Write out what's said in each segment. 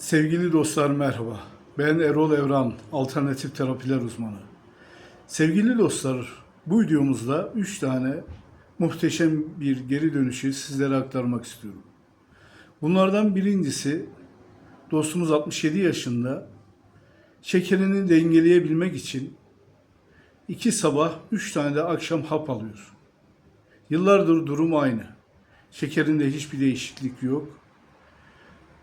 Sevgili dostlar merhaba. Ben Erol Evran, alternatif terapiler uzmanı. Sevgili dostlar, bu videomuzda 3 tane muhteşem bir geri dönüşü sizlere aktarmak istiyorum. Bunlardan birincisi dostumuz 67 yaşında şekerini dengeleyebilmek için iki sabah 3 tane de akşam hap alıyor. Yıllardır durum aynı. Şekerinde hiçbir değişiklik yok.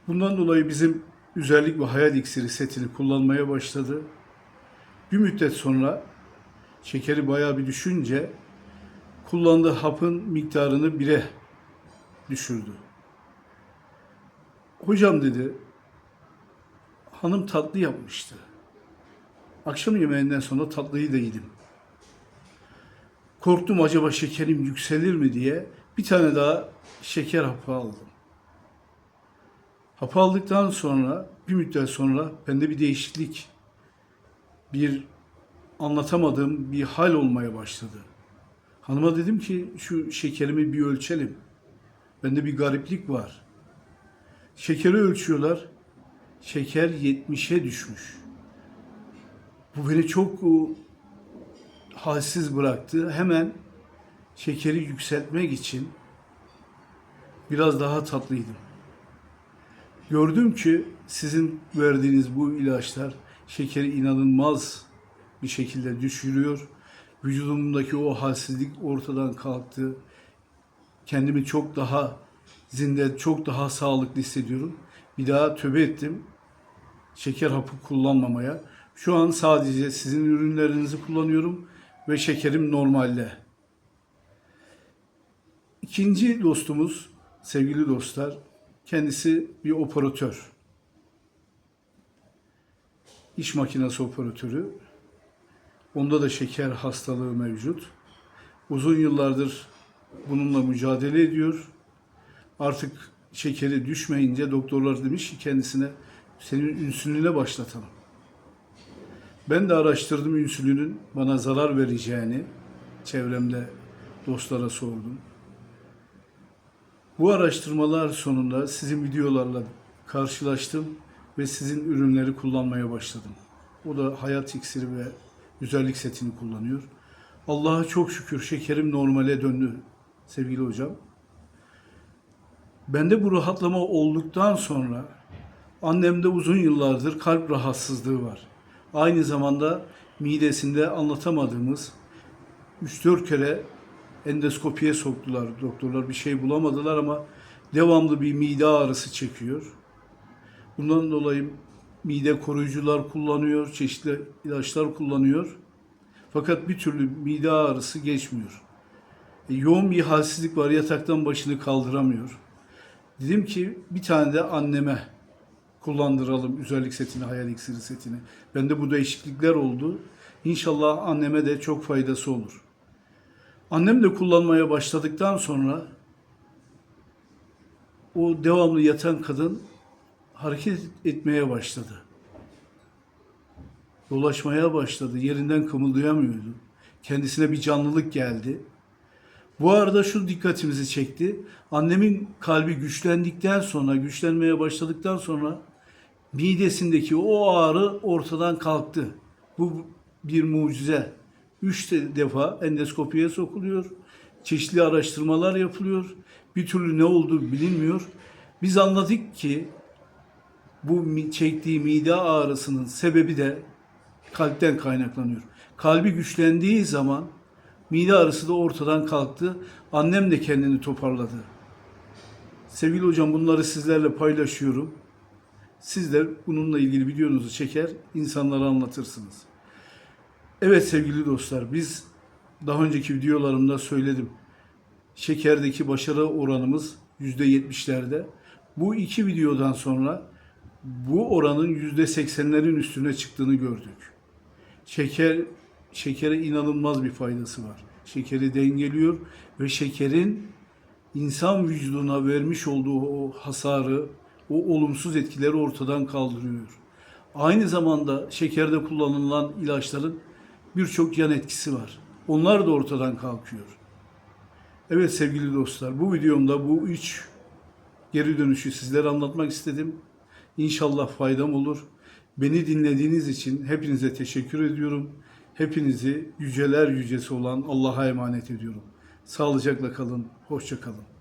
Bundan dolayı bizim güzellik ve hayal iksiri setini kullanmaya başladı. Bir müddet sonra şekeri bayağı bir düşünce kullandığı hapın miktarını bire düşürdü. Hocam dedi, hanım tatlı yapmıştı. Akşam yemeğinden sonra tatlıyı da yedim. Korktum acaba şekerim yükselir mi diye bir tane daha şeker hapı aldım. Hapı aldıktan sonra bir müddet sonra bende bir değişiklik, bir anlatamadığım bir hal olmaya başladı. Hanıma dedim ki şu şekerimi bir ölçelim. Bende bir gariplik var. Şekeri ölçüyorlar. Şeker 70'e düşmüş. Bu beni çok halsiz bıraktı. Hemen şekeri yükseltmek için biraz daha tatlıydım. Gördüm ki sizin verdiğiniz bu ilaçlar şekeri inanılmaz bir şekilde düşürüyor. Vücudumdaki o halsizlik ortadan kalktı. Kendimi çok daha zinde, çok daha sağlıklı hissediyorum. Bir daha tövbe ettim. Şeker hapı kullanmamaya. Şu an sadece sizin ürünlerinizi kullanıyorum ve şekerim normalde. İkinci dostumuz, sevgili dostlar, kendisi bir operatör. İş makinesi operatörü. Onda da şeker hastalığı mevcut. Uzun yıllardır bununla mücadele ediyor. Artık şekeri düşmeyince doktorlar demiş ki kendisine senin insüline başlatalım. Ben de araştırdım insülinin bana zarar vereceğini. Çevremde dostlara sordum. Bu araştırmalar sonunda sizin videolarla karşılaştım ve sizin ürünleri kullanmaya başladım. O da hayat iksiri ve güzellik setini kullanıyor. Allah'a çok şükür şekerim normale döndü sevgili hocam. Bende bu rahatlama olduktan sonra annemde uzun yıllardır kalp rahatsızlığı var. Aynı zamanda midesinde anlatamadığımız 3-4 kere endoskopiye soktular. Doktorlar bir şey bulamadılar ama devamlı bir mide ağrısı çekiyor. Bundan dolayı mide koruyucular kullanıyor, çeşitli ilaçlar kullanıyor. Fakat bir türlü mide ağrısı geçmiyor. E, yoğun bir halsizlik var, yataktan başını kaldıramıyor. Dedim ki bir tane de anneme kullandıralım güzellik setini, hayal iksiri setini. Bende bu değişiklikler oldu. İnşallah anneme de çok faydası olur. Annem de kullanmaya başladıktan sonra o devamlı yatan kadın hareket etmeye başladı. Dolaşmaya başladı. Yerinden kımıldayamıyordu. Kendisine bir canlılık geldi. Bu arada şu dikkatimizi çekti. Annemin kalbi güçlendikten sonra, güçlenmeye başladıktan sonra midesindeki o ağrı ortadan kalktı. Bu bir mucize. Üç de- defa endoskopiye sokuluyor. Çeşitli araştırmalar yapılıyor. Bir türlü ne olduğu bilinmiyor. Biz anladık ki bu çektiği mide ağrısının sebebi de kalpten kaynaklanıyor. Kalbi güçlendiği zaman mide ağrısı da ortadan kalktı. Annem de kendini toparladı. Sevgili hocam bunları sizlerle paylaşıyorum. Siz de bununla ilgili videonuzu çeker, insanlara anlatırsınız. Evet sevgili dostlar, biz daha önceki videolarımda söyledim. Şekerdeki başarı oranımız %70'lerde. Bu iki videodan sonra bu oranın %80'lerin üstüne çıktığını gördük. Şeker şekere inanılmaz bir faydası var. Şekeri dengeliyor ve şekerin insan vücuduna vermiş olduğu o hasarı, o olumsuz etkileri ortadan kaldırıyor. Aynı zamanda şekerde kullanılan ilaçların birçok yan etkisi var. Onlar da ortadan kalkıyor. Evet sevgili dostlar, bu videomda bu üç geri dönüşü sizlere anlatmak istedim. İnşallah faydam olur. Beni dinlediğiniz için hepinize teşekkür ediyorum. Hepinizi yüceler yücesi olan Allah'a emanet ediyorum. Sağlıcakla kalın, hoşça kalın.